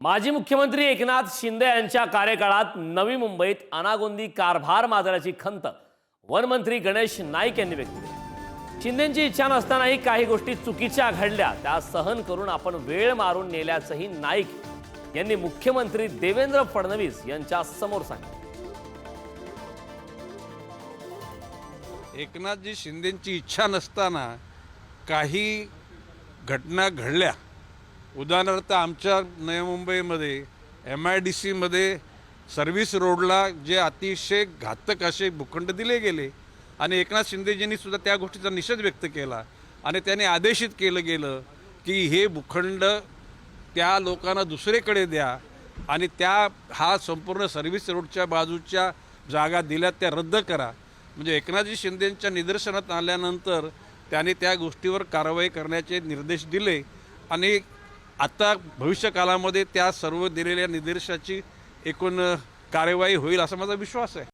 माजी मुख्यमंत्री एकनाथ शिंदे यांच्या कार्यकाळात नवी मुंबईत अनागोंदी कारभार माजराची खंत वनमंत्री गणेश नाईक यांनी व्यक्त केली. शिंदेची इच्छा नसतानाही काही गोष्टी चुकीच्या घडल्या. त्या सहन करून आपण वेळ मारून नेल्याचंही नाईक यांनी मुख्यमंत्री देवेंद्र फडणवीस यांच्या समोर सांगितलं. एकनाथजी शिंदेची इच्छा नसताना काही घटना घडल्या. उदाहरणार्थ आमच्या नवी मुंबईमध्ये एम आय डी सीमध्ये सर्व्हिस रोडला जे अतिशय घातक असे भूखंड दिले गेले आणि एकनाथ शिंदेजींनी सुद्धा त्या गोष्टीचा निषेध व्यक्त केला आणि त्याने आदेशित केलं गेलं की हे भूखंड त्या लोकांना दुसरीकडे द्या आणि त्या हा संपूर्ण सर्व्हिस रोडच्या बाजूच्या जागा दिल्या त्या रद्द करा. म्हणजे एकनाथजी शिंदेंच्या निदर्शनात आल्यानंतर त्याने त्या गोष्टीवर कारवाई करण्याचे निर्देश दिले आणि आत्ता भविष्यकालामध्ये त्या सर्व दिलेल्या निर्देशाची एकूण कार्यवाही होईल असा माझा विश्वास आहे.